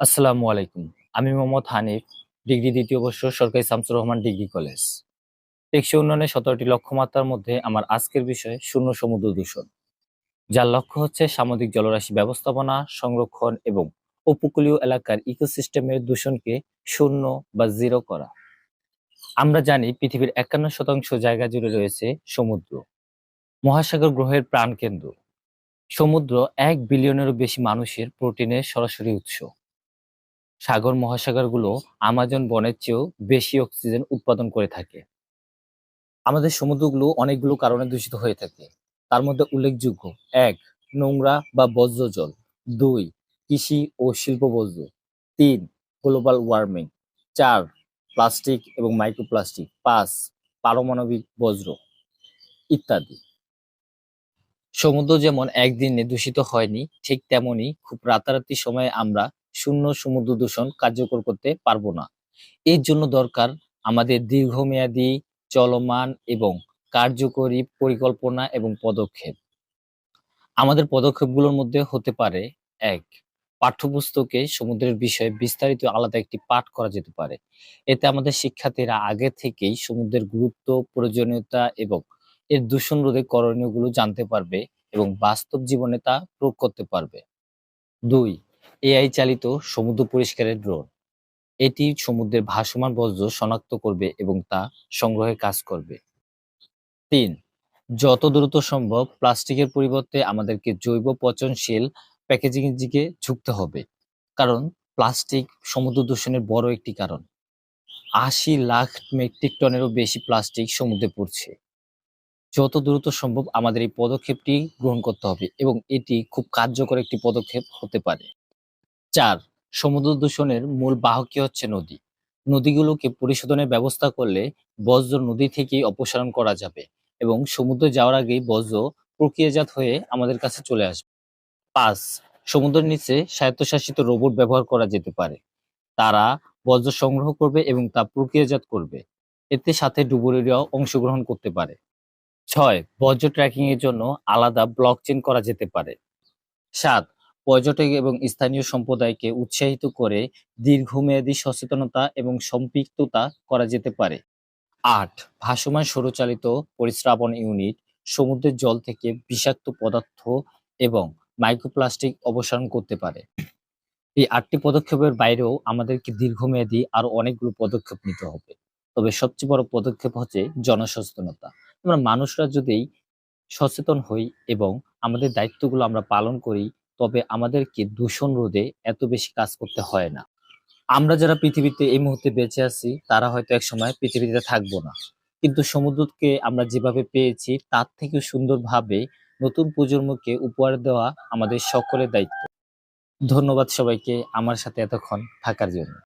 আসসালামু আলাইকুম। আমি মোহাম্মদ হানিফ, ডিগ্রি দ্বিতীয় বর্ষ, সরকারি শামসুর রহমান ডিগ্রি কলেজ। টেকসই উন্নয়নের সতেরোটি লক্ষ্যমাত্রার মধ্যে আমার আজকের বিষয় শূন্য সমুদ্র দূষণ, যার লক্ষ্য হচ্ছে সামুদ্রিক জলরাশি ব্যবস্থাপনা, সংরক্ষণ এবং উপকূলীয় এলাকার ইকোসিস্টেমের দূষণকে শূন্য বা জিরো করা। আমরা জানি পৃথিবীর একান্ন শতাংশ জায়গা জুড়ে রয়েছে সমুদ্র, মহাসাগর গ্রহের প্রাণকেন্দ্র। সমুদ্র এক বিলিয়নেরও বেশি মানুষের প্রোটিনের সরাসরি উৎস। সাগর মহাসাগরগুলো আমাজন বনের চেয়েও বেশি অক্সিজেন উৎপাদন করে থাকে। আমাদের সমুদ্রগুলো অনেকগুলো কারণে দূষিত হয়ে থাকে। তার মধ্যে উল্লেখযোগ্য, এক, নোংরা বা বজ্র জল। দুই, কৃষি ও শিল্প বজ্র তিন, গ্লোবাল ওয়ার্মিং। চার, প্লাস্টিক এবং মাইক্রোপ্লাস্টিক। পাঁচ, পারমাণবিক বজ্র ইত্যাদি। সমুদ্র যেমন একদিনে দূষিত হয়নি, ঠিক তেমনি খুব রাতারাতি সময়ে আমরা শূন্য সমুদ্র দূষণ কার্যকর করতে পারব না। এর জন্য দরকার আমাদের দীর্ঘমেয়াদী চলমান এবং কার্যকরী পরিকল্পনা এবং পদক্ষেপ। আমাদের পদক্ষেপগুলোর মধ্যে হতে পারে, এক, পাঠ্যপুস্তকে সমুদ্রের বিষয়ে বিস্তারিত আলাদা একটি পাঠ করা যেতে পারে। এতে আমাদের শিক্ষার্থীরা আগে থেকেই সমুদ্রের গুরুত্ব, প্রয়োজনীয়তা এবং এর দূষণ রোধে করণীয়গুলো জানতে পারবে এবং বাস্তব জীবনে তা প্রয়োগ করতে পারবে। দুই এআই চালিত সমুদ্র পরিষ্কারের ড্রোন। এটি সমুদ্রের ভাসমান বর্জ্য শনাক্ত করবে এবং তা সংগ্রহের কাজ করবে। তিন, যত দ্রুত সম্ভব প্লাস্টিকের পরিবর্তে আমাদেরকে জৈব পচনশীল প্যাকেজিং এর দিকে ঝুঁকতে হবে। কারণ প্লাস্টিক সমুদ্র দূষণের বড় একটি কারণ। আশি লাখ মেট্রিক টনেরও বেশি প্লাস্টিক সমুদ্রে পড়ছে। যত দ্রুত সম্ভব আমাদের এই পদক্ষেপটি গ্রহণ করতে হবে এবং এটি খুব কার্যকর একটি পদক্ষেপ হতে পারে। চার, সমুদ্র দূষণের মূল বাহকই হচ্ছে নদী। নদীগুলোকে পরিশোধনের ব্যবস্থা করলে বজ্র নদী থেকেই অপসারণ করা যাবে এবং সমুদ্রে যাওয়ার আগেই বজ্র প্রক্রিয়াজাত হয়ে আমাদের কাছে চলে আসবে। পাঁচ, সমুদ্রের নিচে স্বায়ত্তশাসিত রোবট ব্যবহার করা যেতে পারে। তারা বজ্র সংগ্রহ করবে এবং তা প্রক্রিয়াজাত করবে। এতে সাথে ডুবুরিরাও অংশগ্রহণ করতে পারে। ছয়, বজ্র ট্র্যাকিং এর জন্য আলাদা ব্লক চেন করা যেতে পারে। সাত পর্যটক এবং স্থানীয় সম্প্রদায়কে উৎসাহিত করে দীর্ঘমেয়াদী সচেতনতা এবং সম্পৃক্ততা করা যেতে পারে। আট, ভাসমান সৌরচালিত পরিশ্রাবণ ইউনিট সমুদ্রের জল থেকে বিষাক্ত পদার্থ এবং মাইক্রোপ্লাস্টিক অপসারণ করতে পারে। এই আটটি পদক্ষেপের বাইরেও আমাদেরকে দীর্ঘমেয়াদী আরও অনেকগুলো পদক্ষেপ নিতে হবে। তবে সবচেয়ে বড় পদক্ষেপ হচ্ছে জনসচেতনতা। আমরা মানুষরা যদি সচেতন হই এবং আমাদের দায়িত্বগুলো আমরা পালন করি তবে আমাদেরকে দূষণ রোধে এত বেশি কাজ করতে হয় না। আমরা যারা পৃথিবীতে এই মুহূর্তে বেঁচে আছি, তারা হয়তো এক সময় পৃথিবীতে থাকব না। কিন্তু সমুদ্রকে আমরা যেভাবে পেয়েছি, তার থেকে সুন্দরভাবে নতুন প্রজন্মকে উপহার দেওয়া আমাদের সকলের দায়িত্ব। ধন্যবাদ সবাইকে আমার সাথে এতক্ষণ থাকার জন্য।